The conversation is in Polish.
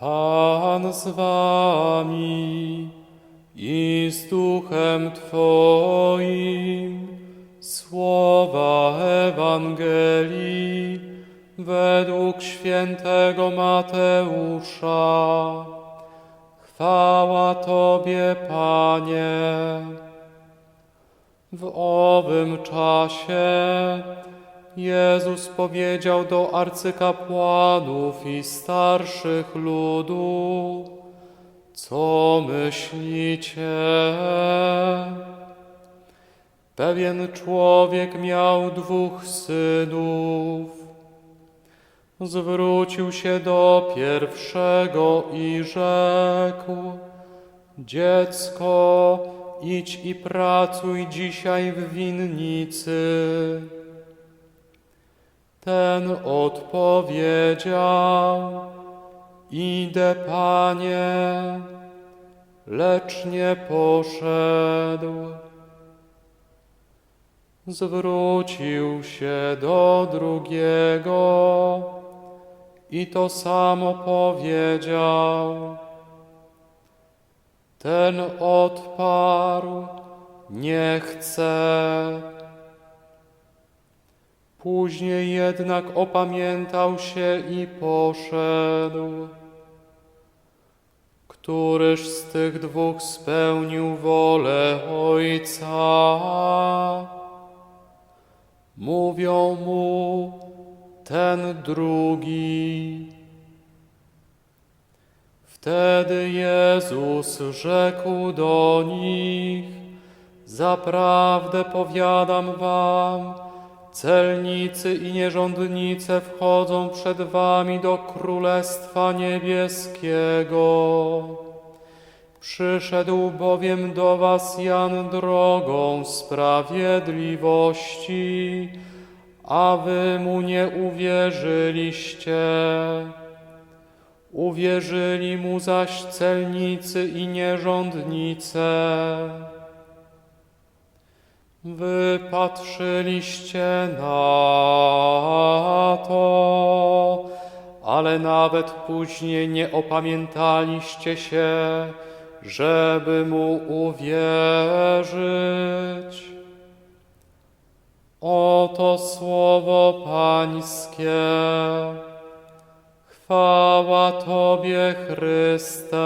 Pan z wami i z duchem Twoim. Słowa Ewangelii według świętego Mateusza. Chwała Tobie, Panie. W owym czasie Jezus powiedział do arcykapłanów i starszych ludu, co myślicie? Pewien człowiek miał dwóch synów. Zwrócił się do pierwszego i rzekł: Dziecko, idź i pracuj dzisiaj w winnicy. Ten odpowiedział: Idę, panie, lecz nie poszedł. Zwrócił się do drugiego i to samo powiedział. Ten odparł: Nie chcę. Później jednak opamiętał się i poszedł. Któryż z tych dwóch spełnił wolę Ojca? Mówią mu ten drugi. Wtedy Jezus rzekł do nich: Zaprawdę powiadam wam, celnicy i nierządnice wchodzą przed wami do Królestwa Niebieskiego. Przyszedł bowiem do was Jan drogą sprawiedliwości, a wy mu nie uwierzyliście. Uwierzyli mu zaś celnicy i nierządnice. Wy patrzyliście na to, ale nawet później nie opamiętaliście się, żeby mu uwierzyć. Oto słowo Pańskie. Chwała Tobie, Chryste.